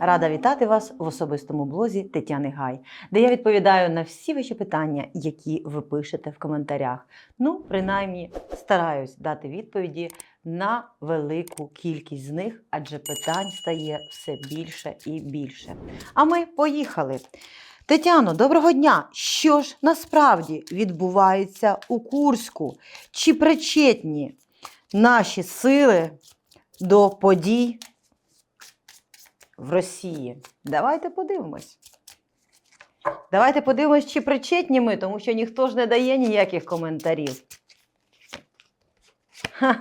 Рада вітати вас в особистому блозі Тетяни Гай, де я відповідаю на всі ваші питання, які ви пишете в коментарях. Ну, принаймні, стараюсь дати відповіді на велику кількість з них, адже питань стає все більше і більше. А ми поїхали. Тетяно, доброго дня! Що ж насправді відбувається у Курську? Чи причетні наші сили до подій в Росії? Давайте подивимось. Давайте подивимось, чи причетні ми, тому що ніхто ж не дає ніяких коментарів.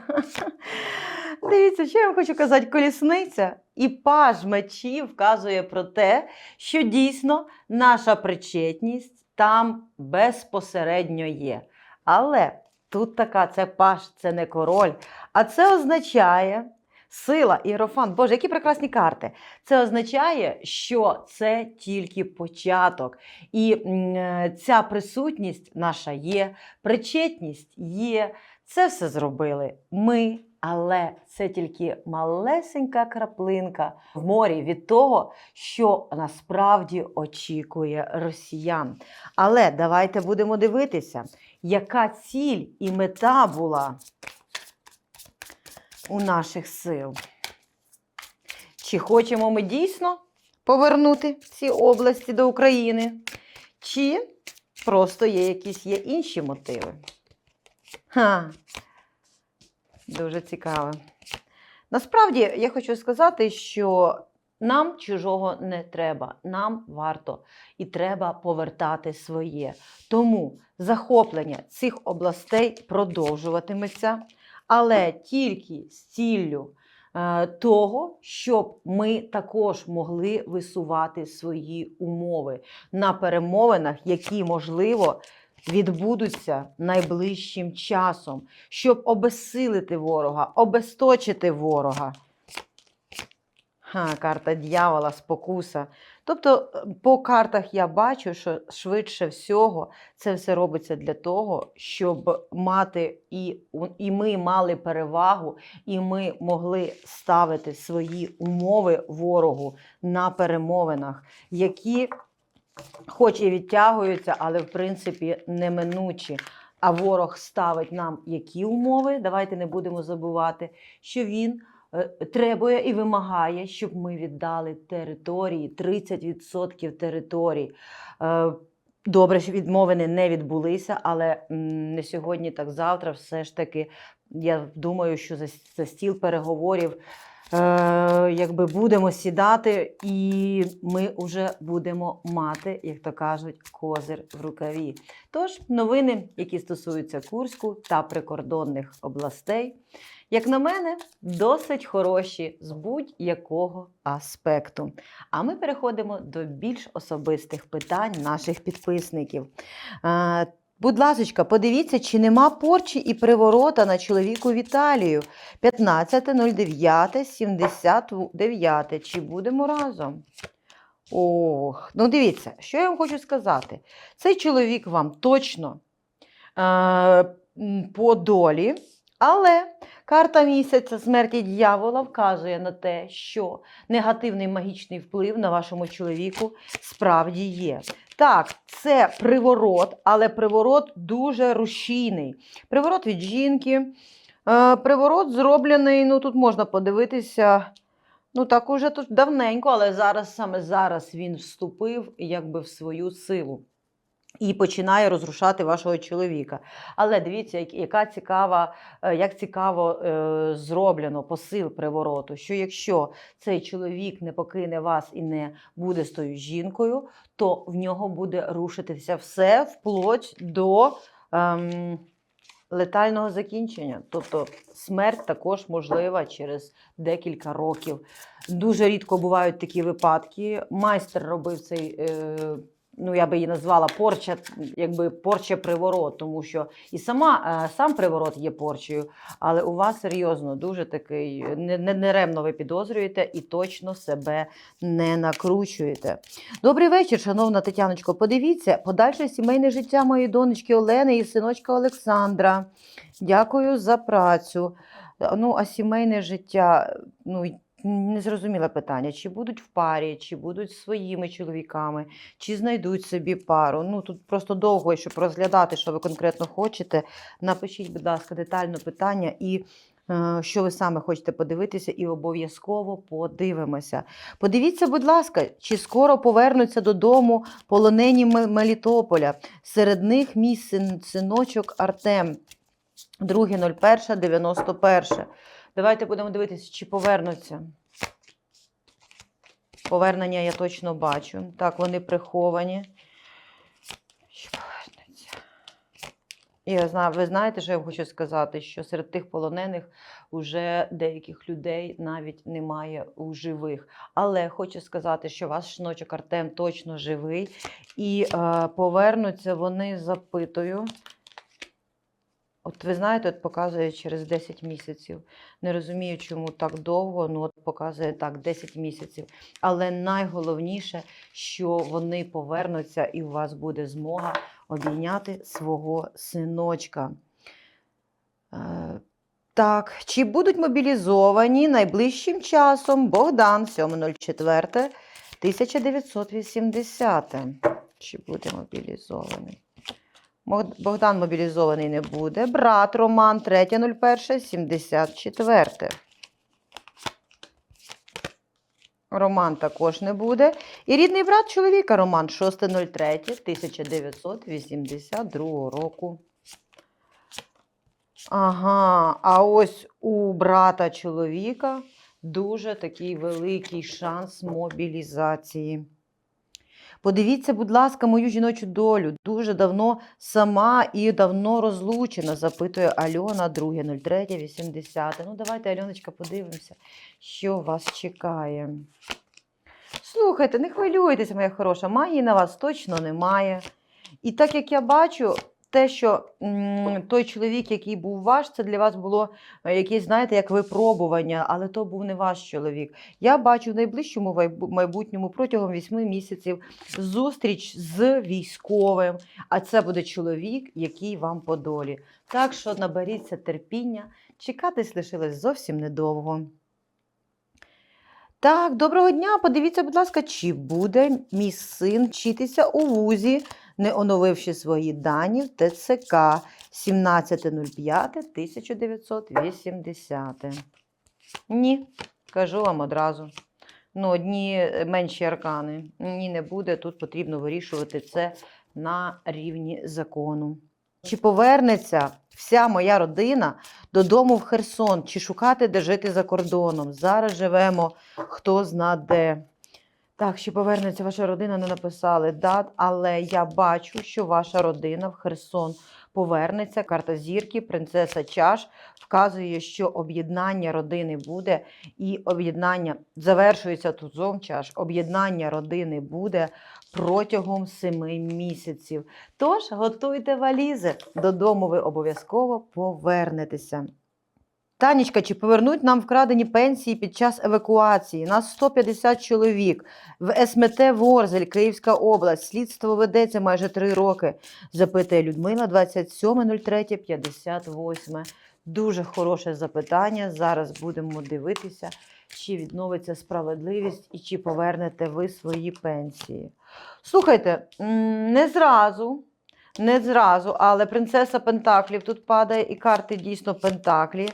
Дивіться, що я вам хочу казати, колісниця і паж мечів вказує про те, що дійсно наша причетність там безпосередньо є. Але тут така це паж, це не король. А це означає сила, іерофант. Боже, які прекрасні карти. Це означає, що це тільки початок. І е, ця присутність наша є, причетність є. Це все зробили ми, але це тільки малесенька краплинка в морі від того, що насправді очікує росіян. Але давайте будемо дивитися, яка ціль і мета була у наших сил. Чи хочемо ми дійсно повернути ці області до України, чи просто є якісь є інші мотиви? Ха. Дуже цікаво. Насправді я хочу сказати, що нам чужого не треба, нам варто і треба повертати своє. Тому захоплення цих областей продовжуватиметься, але тільки з ціллю е, того, щоб ми також могли висувати свої умови на перемовинах, які можливо відбудуться найближчим часом, щоб обезсилити ворога, обесточити ворога. Ха, карта дьявола, спокуса. Тобто, е, по картах я бачу, що швидше всього це все робиться для того, щоб мати і, і ми мали перевагу, і ми могли ставити свої умови ворогу на перемовинах, які хоч і відтягуються, але в принципі неминучі. А ворог ставить нам які умови? Давайте не будемо забувати, що він требує і вимагає, щоб ми віддали території, 30% територій. Е, Добре, що відмовини не відбулися, але не сьогодні, так завтра. Все ж таки, я думаю, що за, за стіл переговорів е, якби будемо сідати, і ми вже будемо мати, як то кажуть, козир в рукаві. Тож новини, які стосуються Курську та прикордонних областей, як на мене, досить хороші з будь-якого аспекту. А ми переходимо до більш особистих питань наших підписників. Будь ласка, подивіться, чи нема порчі і приворота на чоловіку Віталію. 15.09.79. Чи будемо разом? Ох, ну дивіться, що я вам хочу сказати. Цей чоловік вам точно е, по долі, але карта місяця смерті дьявола вказує на те, що негативний магічний вплив на вашому чоловіку справді є. Так, це приворот, але приворот дуже рушійний. Приворот від жінки. Е, приворот зроблений, ну тут можна подивитися. Ну так уже тут давненько, але зараз саме зараз він вступив якби в свою силу і починає розрушати вашого чоловіка. Але дивіться, яка цікава, е, як цікаво е, зроблено посил привороту, що якщо цей чоловік не покине вас і не буде з тою жінкою, то в нього буде рушитися все вплоть до ем, летального закінчення. Тобто смерть також можлива через декілька років. Дуже рідко бувають такі випадки. Майстер робив цей. Е, Ну, я би її назвала порча, якби порча приворот, тому що і сама е, сам приворот є порчею, але у вас серйозно дуже такий не, не, неремно ви підозрюєте і точно себе не накручуєте. Добрий вечір, шановна Тетяночко. Подивіться, подальше сімейне життя моєї донечки Олени і синочка Олександра. Дякую за працю. Ну, а сімейне життя, ну, незрозуміле питання, чи будуть в парі, чи будуть своїми чоловіками, чи знайдуть собі пару. Ну тут просто довго, щоб розглядати, що ви конкретно хочете. Напишіть, будь ласка, детально питання і. е, Що ви саме хочете подивитися, і обов'язково подивимося. Подивіться, будь ласка, чи скоро повернуться додому полонені Мелітополя. Серед них мій син, синочок Артем. 2.01.91. Давайте будемо дивитися, чи повернуться. Повернення я точно бачу. Так, вони приховані. І ви знаєте, що я хочу сказати, що серед тих полонених вже деяких людей навіть немає у живих. Але хочу сказати, що ваш шиночок Артем точно живий. І е, повернуться вони, запитую. От ви знаєте, от показує через 10 місяців. Не розумію, чому так довго, ну от показує так 10 місяців. Але найголовніше, що вони повернуться, і у вас буде змога обійняти свого синочка. Е, так, чи будуть мобілізовані найближчим часом Богдан 7.04 1980? Чи буде мобілізований? Богдан мобілізований не буде. Брат Роман 3.01.74. Роман також не буде. І рідний брат чоловіка Роман 6.03.1982 року. Ага, а ось у брата чоловіка дуже такий великий шанс мобілізації. Подивіться, будь ласка, мою жіночу долю. Дуже давно сама і давно розлучена, запитує Альона 2.03.80. Ну, давайте, Альоночка, подивимося, що вас чекає. Слухайте, не хвилюйтеся, моя хороша, магії на вас точно немає. І так як я бачу, те, що той чоловік, який був ваш, це для вас було е, якесь, знаєте, як випробування, але то був не ваш чоловік. Я бачу в найближчому майбутньому протягом 8 місяців зустріч з військовим, а це буде чоловік, який вам по долі. Так що наберіться терпіння, чекатись лишилось зовсім недовго. Так, доброго дня. Подивіться, будь ласка, чи буде мій син вчитися у вузі, не оновивши свої дані в ТЦК 17.05.1980. Ні, кажу вам одразу. Ну, одні менші аркани. Ні, не буде. Тут потрібно вирішувати це на рівні закону. Чи повернеться вся моя родина додому в Херсон, чи шукати, де жити за кордоном? Зараз живемо хто зна де. Так, чи повернеться ваша родина, не написали дат, але я бачу, що ваша родина в Херсон повернеться. Карта зірки, принцеса чаш вказує, що об'єднання родини буде, і об'єднання завершується тузом чаш. Об'єднання родини буде протягом семи місяців. Тож готуйте валізи. Додому ви обов'язково повернетеся. Танечка, чи повернуть нам вкрадені пенсії під час евакуації? Нас 150 чоловік. В СМТ Ворзель, Київська область. Слідство ведеться майже три роки. Запитує Людмила 27.03.58. Дуже хороше запитання. Зараз будемо дивитися, чи відновиться справедливість і чи повернете ви свої пенсії. Слухайте, не зразу. Не зразу, але принцеса Пентаклів тут падає, і карти дійсно Пентаклі.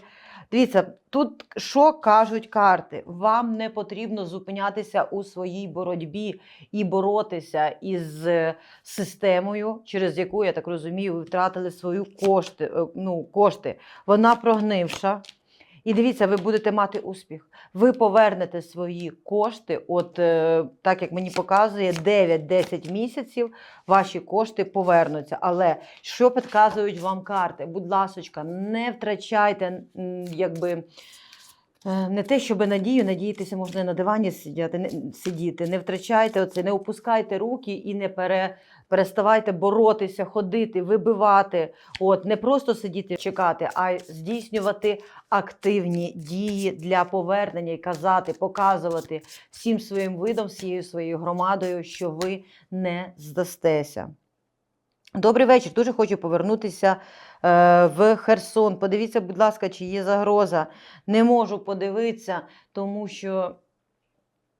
Дивіться, тут що кажуть карти? Вам не потрібно зупинятися у своїй боротьбі і боротися із е, системою, через яку, я так розумію, ви втратили свої кошти. е, Ну, кошти. Вона прогнивша. І дивіться, ви будете мати успіх. Ви повернете свої кошти, от е, так як мені показує, 9-10 місяців ваші кошти повернуться. Але що підказують вам карти? Будь ласочка, не втрачайте, якби. е, Не те, щоб надію, надіятися можна на дивані сидіти, не, сидіти. Не втрачайте оце, не опускайте руки і не пере, переставайте боротися, ходити, вибивати. От, не просто сидіти, чекати, а здійснювати активні дії для повернення і казати, показувати всім своїм видом, всією своєю громадою, що ви не здастеся. Добрий вечір. Дуже хочу повернутися е, в Херсон. Подивіться, будь ласка, чи є загроза. Не можу подивитися, тому що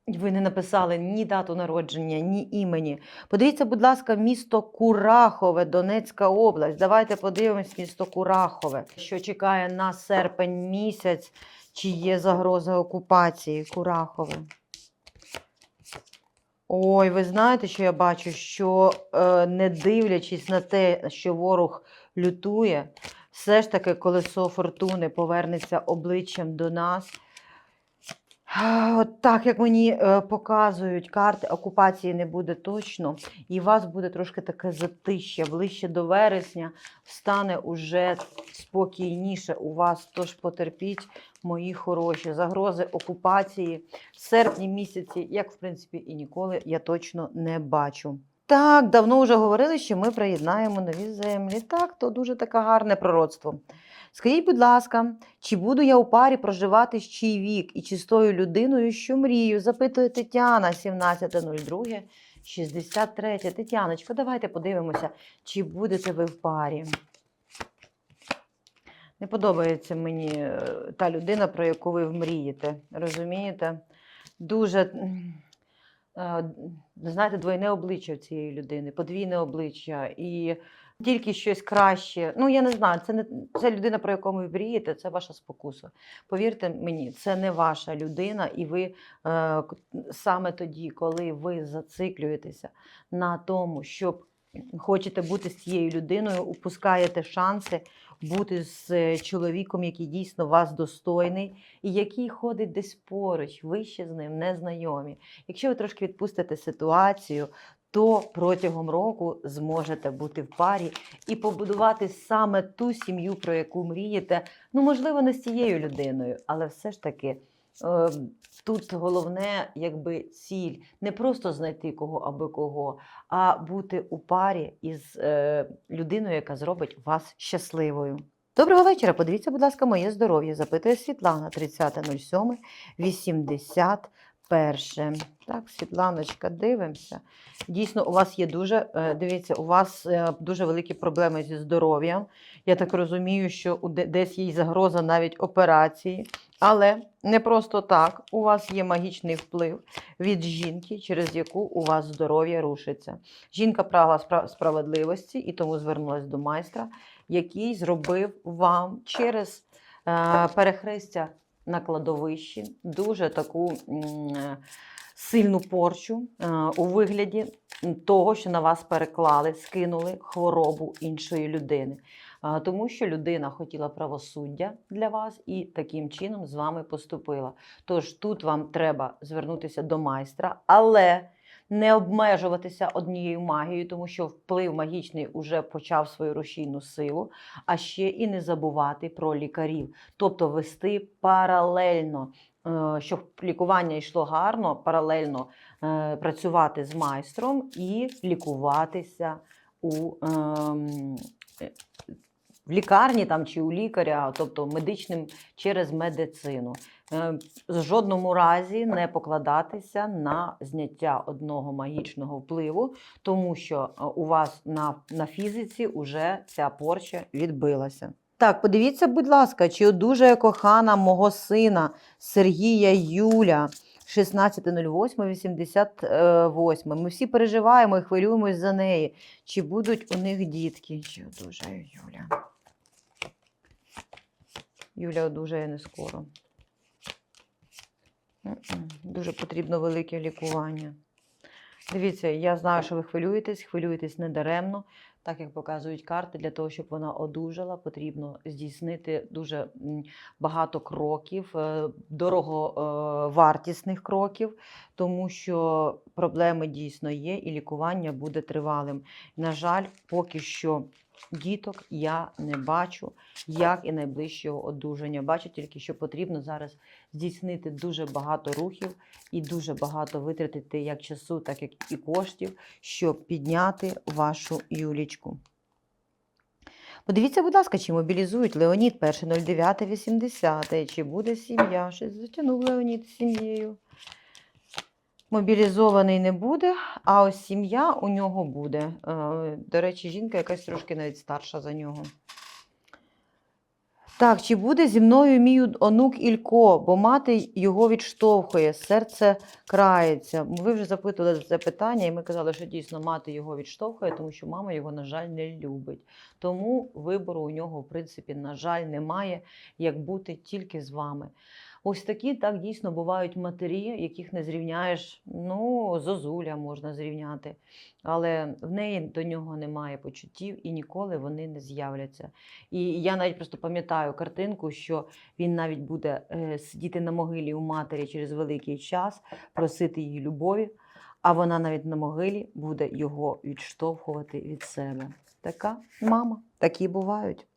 ви не написали ні дату народження, ні імені. Подивіться, будь ласка, місто Курахове, Донецька область. Давайте подивимось місто Курахове, що чекає на серпень місяць, чи є загроза окупації Курахове. Ой, ви знаєте, що я бачу, що е, не дивлячись на те, що ворог лютує, все ж таки колесо фортуни повернеться обличчям до нас. От так, як мені е, показують карти, окупації не буде точно, і у вас буде трошки таке затища. Ближче до вересня стане уже спокійніше у вас. Тож потерпіть, мої хороші, загрози окупації в серпні місяці, як в принципі і ніколи, я точно не бачу. Так, давно вже говорили, що ми приєднаємо нові землі. Так, то дуже таке гарне пророцтво. Скажіть, будь ласка, чи буду я у парі проживати з чий вік і чи з тою людиною, що мрію? Запитує Тетяна 17.02. 63. Тетяночко, давайте подивимося, чи будете ви в парі. Не подобається мені е, та людина, про яку ви мрієте. Розумієте? Дуже, е, знаєте, двойне обличчя цієї людини, подвійне обличчя. І тільки щось краще. Ну, я не знаю, це не це людина, про яку ви мрієте, це ваша спокуса. Повірте мені, це не ваша людина, і ви е, саме тоді, коли ви зациклюєтеся на тому, щоб хочете бути з цією людиною, упускаєте шанси бути з е, чоловіком, який дійсно вас достойний, і який ходить десь поруч, ви ще з ним не знайомі. Якщо ви трошки відпустите ситуацію, то протягом року зможете бути в парі і побудувати саме ту сім'ю, про яку мрієте. Ну, можливо, не з цією людиною, але все ж таки. е, Тут головне, якби ціль не просто знайти кого аби кого, а бути у парі із е, людиною, яка зробить вас щасливою. Доброго вечора. Подивіться, будь ласка, моє здоров'я. Запитує Світлана 30.07, 81. Так, Світланочка, дивимося. Дійсно, у вас є дуже, е, дивіться, у вас е, дуже великі проблеми зі здоров'ям. Я так розумію, що десь є загроза навіть операції. Але не просто так. У вас є магічний вплив від жінки, через яку у вас здоров'я рушиться. Жінка прагла справедливості і тому звернулася до майстра, який зробив вам через е, перехрестя на кладовищі дуже таку е, сильну порчу е, у вигляді того, що на вас переклали, скинули хворобу іншої людини. Тому що людина хотіла правосуддя для вас і таким чином з вами поступила. Тож тут вам треба звернутися до майстра, але не обмежуватися однією магією, тому що вплив магічний уже почав свою рушійну силу, а ще і не забувати про лікарів, тобто вести паралельно. е, Щоб лікування йшло гарно, паралельно е, працювати з майстром і лікуватися у ем, в лікарні там чи у лікаря, тобто медичним через медицину. Е, В жодному разі не покладатися на зняття одного магічного впливу, тому що е, у вас на, на фізиці вже ця порча відбилася. Так, подивіться, будь ласка, чи одужає кохана мого сина Сергія Юля. 16.08.88. Ми всі переживаємо і хвилюємось за неї. Чи будуть у них дітки? Чи одужає Юля? Юля одужає не скоро. Дуже потрібно велике лікування. Дивіться, я знаю, що ви хвилюєтесь, хвилюєтесь недаремно. Так як показують карти, для того, щоб вона одужала, потрібно здійснити дуже багато кроків, е, дороговартісних кроків, тому що проблеми дійсно є, і лікування буде тривалим. На жаль, поки що діток я не бачу, як і найближчого одужання. Бачу тільки, що потрібно зараз здійснити дуже багато рухів і дуже багато витратити як часу, так як і коштів, щоб підняти вашу Юлічку. Подивіться, будь ласка, чи мобілізують Леонід 1.09.80, чи буде сім'я. Щось затягнув Леонід з сім'єю. Мобілізований не буде, а ось сім'я у нього буде. Е, До речі, жінка якась трошки навіть старша за нього. Так, чи буде зі мною мій онук Ілько, бо мати його відштовхує, серце крається. Ви вже запитували це питання, і ми казали, що дійсно мати його відштовхує, тому що мама його, на жаль, не любить. Тому вибору у нього, в принципі, на жаль, немає, як бути тільки з вами. Ось такі так дійсно бувають матері, яких не зрівняєш. Ну, зозуля можна зрівняти, але в неї до нього немає почуттів і ніколи вони не з'являться. І я навіть просто пам'ятаю картинку, що він навіть буде е, сидіти на могилі у матері через великий час, просити її любові, а вона навіть на могилі буде його відштовхувати від себе. Така мама, такі бувають.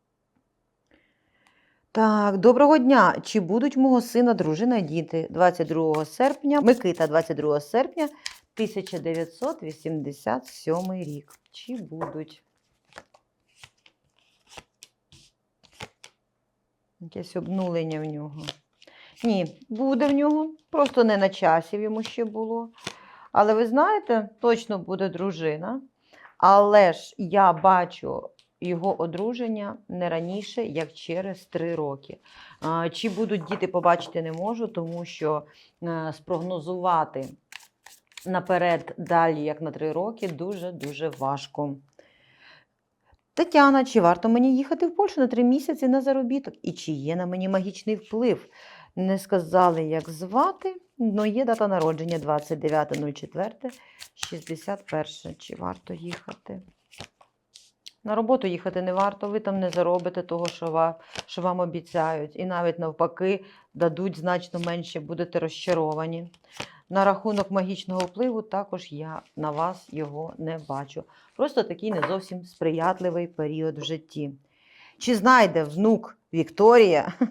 Так, доброго дня. Чи будуть мого сина дружина і діти 22 серпня, Микита 22 серпня 1987 рік. Чи будуть? Якесь обнулення в нього. Ні, буде в нього. Просто не на часі йому ще було. Але ви знаєте, точно буде дружина. Але ж я бачу його одруження не раніше, як через три роки. Чи будуть діти, побачити не можу, тому що е, спрогнозувати наперед далі, як на три роки, дуже-дуже важко. Тетяна, чи варто мені їхати в Польщу на три місяці на заробіток? І чи є на мені магічний вплив? Не сказали, як звати, але є дата народження 29.04.61. Чи варто їхати? На роботу їхати не варто, ви там не заробите того, що вам, що вам обіцяють. І навіть навпаки дадуть значно менше, будете розчаровані. На рахунок магічного впливу також я на вас його не бачу. Просто такий не зовсім сприятливий період в житті. Чи знайде внук Вікторія?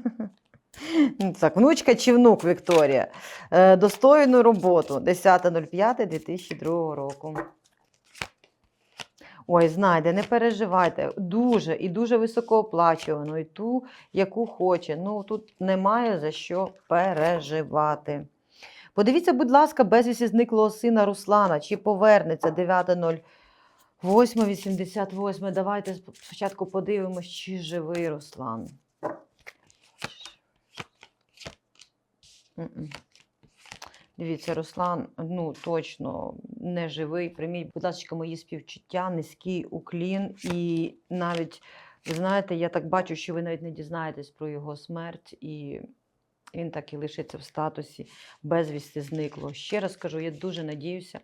Ну, Так, внучка чи внук Вікторія? е, Достойну роботу 10.05.2002 року. Ой, знайде, не переживайте. Дуже і дуже високооплачувану, і ту, яку хоче. Ну тут немає за що переживати. Подивіться, будь ласка, безвісті зниклого сина Руслана, чи повернеться 9.08.88. Давайте спочатку подивимось, чи живий Руслан. М-м. Дивіться, Руслан, ну точно не живий. Прийміть, будь ласка, мої співчуття, низький уклін. І навіть, ви знаєте, я так бачу, що ви навіть не дізнаєтесь про його смерть, і він так і лишиться в статусі безвісти зникло. Ще раз кажу, я дуже надіюся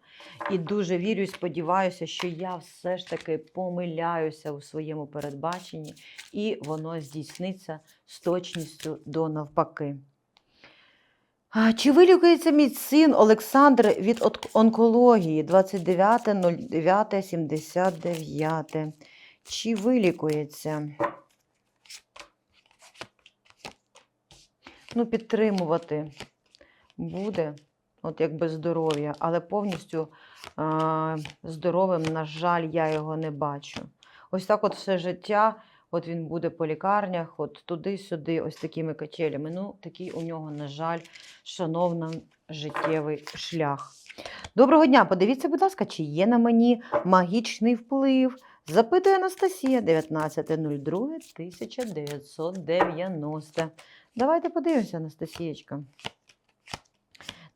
і дуже вірю і сподіваюся, що я все ж таки помиляюся у своєму передбаченні, і воно здійсниться з точністю до навпаки. Чи вилікується мій син Олександр від онкології 29.09.79? Чи вилікується? Ну, підтримувати буде, от якби здоров'я, але повністю а, здоровим, на жаль, я його не бачу. Ось так от все життя. От він буде по лікарнях, от туди-сюди, ось такими качелями. Ну, такий у нього, на жаль, шановна життєвий шлях. Доброго дня! Подивіться, будь ласка, чи є на мені магічний вплив? Запитує Анастасія 19.02.1990. Давайте подивимося, Анастасієчка.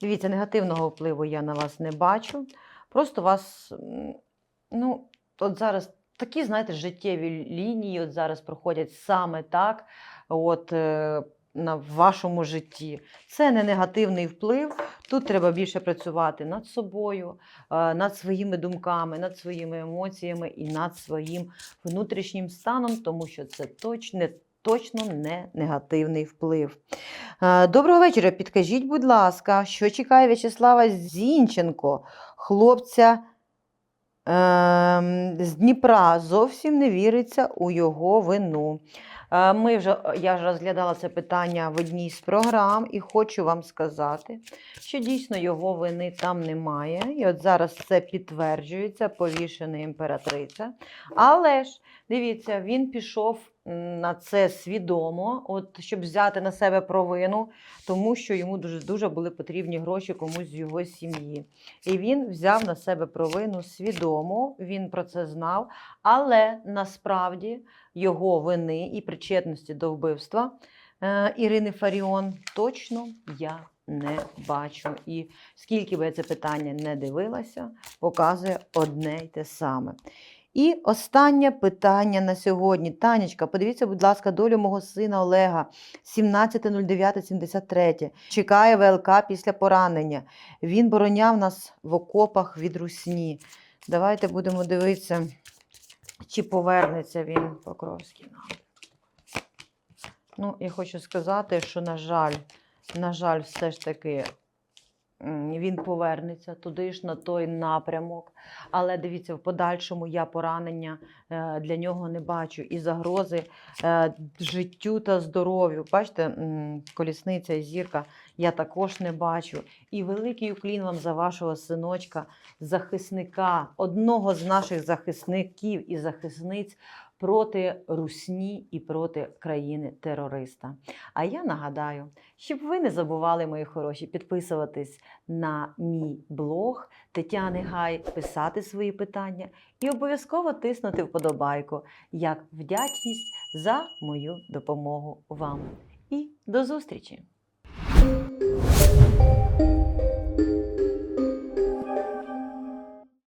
Дивіться, негативного впливу я на вас не бачу. Просто вас, ну, от зараз такі, знаєте, життєві лінії от зараз проходять саме так, от е, на вашому житті. Це не негативний вплив. Тут треба більше працювати над собою, е, над своїми думками, над своїми емоціями і над своїм внутрішнім станом, тому що це точно. Точно не негативний вплив. Е, Доброго вечора. Підкажіть, будь ласка, що чекає В'ячеслава Зінченко, хлопця з Дніпра зовсім не віриться у його вину. Е, Ми вже, я ж розглядала це питання в одній з програм і хочу вам сказати, що дійсно його вини там немає. І от зараз це підтверджується, повішена імператриця. Але ж, дивіться, він пішов на це свідомо, от, щоб взяти на себе провину, тому що йому дуже, дуже були потрібні гроші комусь з його сім'ї. І він взяв на себе провину свідомо, він про це знав, але насправді його вини і причетності до вбивства е, Ірини Фаріон точно я не бачу. І скільки би я це питання не дивилася, показує одне й те саме. І останнє питання на сьогодні. Танечка, подивіться, будь ласка, долю мого сина Олега 17.09.73. Чекає ВЛК після поранення. Він бороняв нас в окопах від русні. Давайте будемо дивитися, чи повернеться він Покровський нам. Ну, я хочу сказати, що, на жаль, на жаль, все ж таки він повернеться туди ж на той напрямок. Але дивіться, в подальшому я поранення е, для нього не бачу і загрози е, життю та здоров'ю. Бачите, колісниця і зірка я також не бачу. І великий уклін вам за вашого синочка, захисника, одного з наших захисників і захисниць проти русні і проти країни-терориста. А я нагадаю, щоб ви не забували, мої хороші, підписуватись на мій блог Тетяни Гай, писати свої питання і обов'язково тиснути вподобайку як вдячність за мою допомогу вам. І до зустрічі!